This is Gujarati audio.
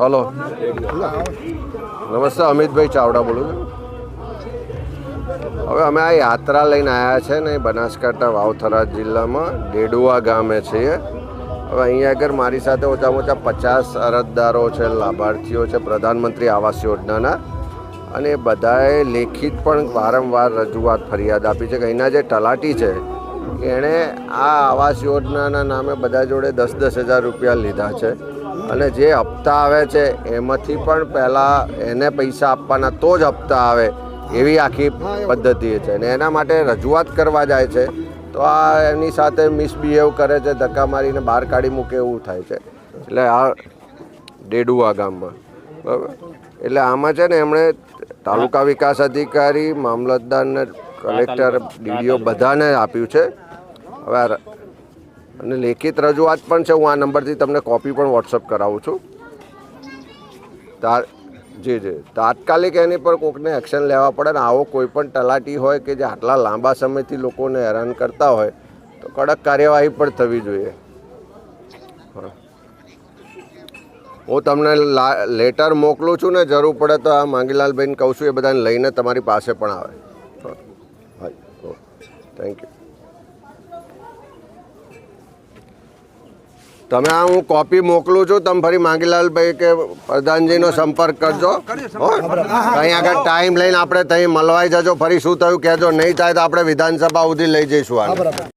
હલો. નમસ્તે, અમિતભાઈ ચાવડા બોલું છું. હવે અમે આ યાત્રા લઈને આવ્યા છે ને, બનાસકાંઠા વાવથરા જિલ્લામાં, ડેડુઆ ગામે છીએ. હવે અહીંયા આગળ મારી સાથે ઓછામાં ઓછા પચાસ અરજદારો છે, લાભાર્થીઓ છે, પ્રધાનમંત્રી આવાસ યોજનાના. અને બધાએ લેખિત પણ વારંવાર રજૂઆત ફરિયાદ આપી છે કે અહીંના જે તલાટી છે, એણે આ આવાસ યોજનાના નામે બધા જોડે દસ દસ હજાર રૂપિયા લીધા છે. અને જે હપ્તા આવે છે એમાંથી પણ પહેલાં એને પૈસા આપવાના તો જ હપ્તા આવે એવી આખી પદ્ધતિ છે. અને એના માટે રજૂઆત કરવા જાય છે તો આ એની સાથે મિસબિહેવ કરે છે ધક્કા મારીને બહાર કાઢી મૂકે એવું થાય છે. એટલે આ ડેડુઆ ગામમાં. બરાબર? એટલે આમાં છે ને એમણે તાલુકા વિકાસ અધિકારી મામલતદારને કલેક્ટર ડીડીઓ બધાને આપ્યું છે. હવે અને લેખિત રજૂઆત પણ છે, હું આ નંબરથી તમને કોપી પણ વોટ્સઅપ કરાવું છું. તા જી જી. તાત્કાલિક એની પર કોકને એક્શન લેવા પડે ને આવો કોઈ પણ તલાટી હોય કે જે આટલા લાંબા સમયથી લોકોને હેરાન કરતા હોય, તો કડક કાર્યવાહી પણ થવી જોઈએ. હું. તમને લેટર મોકલું છું ને, જરૂર પડે તો આ માંગીલાલભાઈને કહું છું, એ બધાને લઈને તમારી પાસે પણ આવે. હા. થેન્ક યુ તમે આ હું કોપી મોકલું છું તમે ફરી માંગીલાલભાઈ કે પ્રધાનજીનો સંપર્ક કરજો. અહીં આગળ ટાઈમ લઈને આપણે ત્યાં મળવાઈ જજો ફરી શું થયું કહેજો નહીં થાય તો આપણે વિધાનસભા સુધી લઈ જઈશું આને.